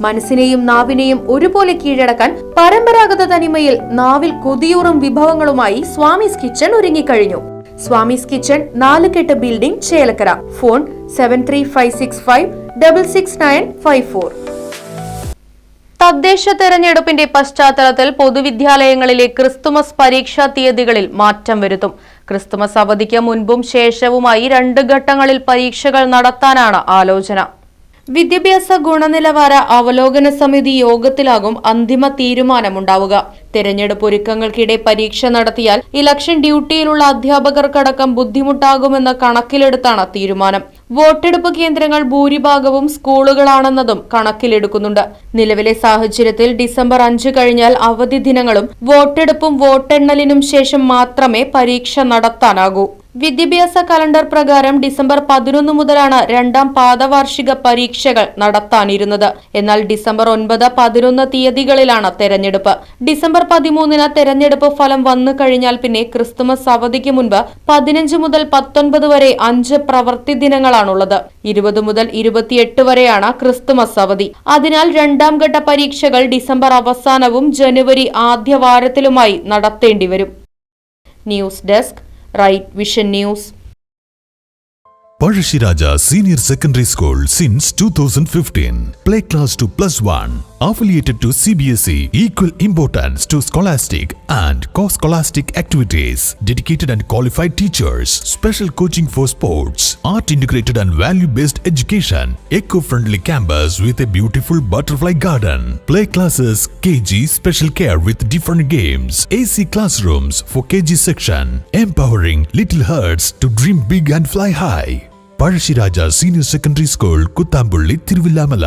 മനസ്സിനെയും നാവിനെയും ഒരുപോലെ കീഴടക്കാൻ പരമ്പരാഗത തനിമയിൽ നാവിൽ കൊതിയൂറും വിഭവങ്ങളുമായി സ്വാമിസ് കിച്ചൺ ഒരുങ്ങിക്കഴിഞ്ഞു. Swamis kitchen Nalukettu building Chelakkara. Phone seven three five six five double six nine five four തദ്ദേശ തെരഞ്ഞെടുപ്പിന്റെ പശ്ചാത്തലത്തിൽ പൊതുവിദ്യാലയങ്ങളിലെ ക്രിസ്തുമസ് പരീക്ഷാ തീയതികളിൽ മാറ്റം വരുത്തും. ക്രിസ്തുമസ് അവധിക്ക് മുൻപും ശേഷവുമായി രണ്ട് ഘട്ടങ്ങളിൽ പരീക്ഷകൾ നടത്താനാണ് ആലോചന. വിദ്യാഭ്യാസ ഗുണനിലവാര അവലോകന സമിതി യോഗത്തിലാകും അന്തിമ തീരുമാനമുണ്ടാവുക. തെരഞ്ഞെടുപ്പ് ഒരുക്കങ്ങൾക്കിടെ പരീക്ഷ നടത്തിയാൽ ഇലക്ഷൻ ഡ്യൂട്ടിയിലുള്ള അധ്യാപകർക്കടക്കം ബുദ്ധിമുട്ടാകുമെന്ന കണക്കിലെടുത്താണ് തീരുമാനം. വോട്ടെടുപ്പ് കേന്ദ്രങ്ങൾ ഭൂരിഭാഗവും സ്കൂളുകളാണെന്നതും കണക്കിലെടുക്കുന്നുണ്ട്. നിലവിലെ സാഹചര്യത്തിൽ ഡിസംബർ അഞ്ച് കഴിഞ്ഞാൽ അവധി ദിനങ്ങളും വോട്ടെടുപ്പും വോട്ടെണ്ണലിനും ശേഷം മാത്രമേ പരീക്ഷ നടത്താനാകൂ. വിദ്യാഭ്യാസ കലണ്ടർ പ്രകാരം ഡിസംബർ പതിനൊന്ന് മുതലാണ് രണ്ടാം പാദവാർഷിക പരീക്ഷകൾ നടത്താനിരുന്നത്. എന്നാൽ ഡിസംബർ ഒൻപത് പതിനൊന്ന് തീയതികളിലാണ് തെരഞ്ഞെടുപ്പ്. ഡിസംബർ പതിമൂന്നിന് തെരഞ്ഞെടുപ്പ് ഫലം വന്നു കഴിഞ്ഞാൽ പിന്നെ ക്രിസ്തുമസ് അവധിക്ക് മുൻപ് പതിനഞ്ച് മുതൽ പത്തൊൻപത് വരെ അഞ്ച് പ്രവൃത്തി ദിനങ്ങളാണുള്ളത്. ഇരുപത് മുതൽ ഇരുപത്തിയെട്ട് വരെയാണ് ക്രിസ്തുമസ് അവധി. അതിനാൽ രണ്ടാം ഘട്ട പരീക്ഷകൾ ഡിസംബർ അവസാനവും ജനുവരി ആദ്യ വാരത്തിലുമായി നടത്തേണ്ടിവരും news desk right vision news Parashiraja Senior Secondary School since 2015. Play class to plus one. Affiliated to CBSE, equal importance to scholastic and co-scholastic activities. Dedicated and qualified teachers. Special coaching for sports. Art integrated and value-based education. Eco-friendly campus with a beautiful butterfly garden. Play classes, KG special care with different games. AC classrooms for KG section. Empowering little hearts to dream big and fly high. Pazhassiraja senior secondary school Kuthampully Thiruvilwamala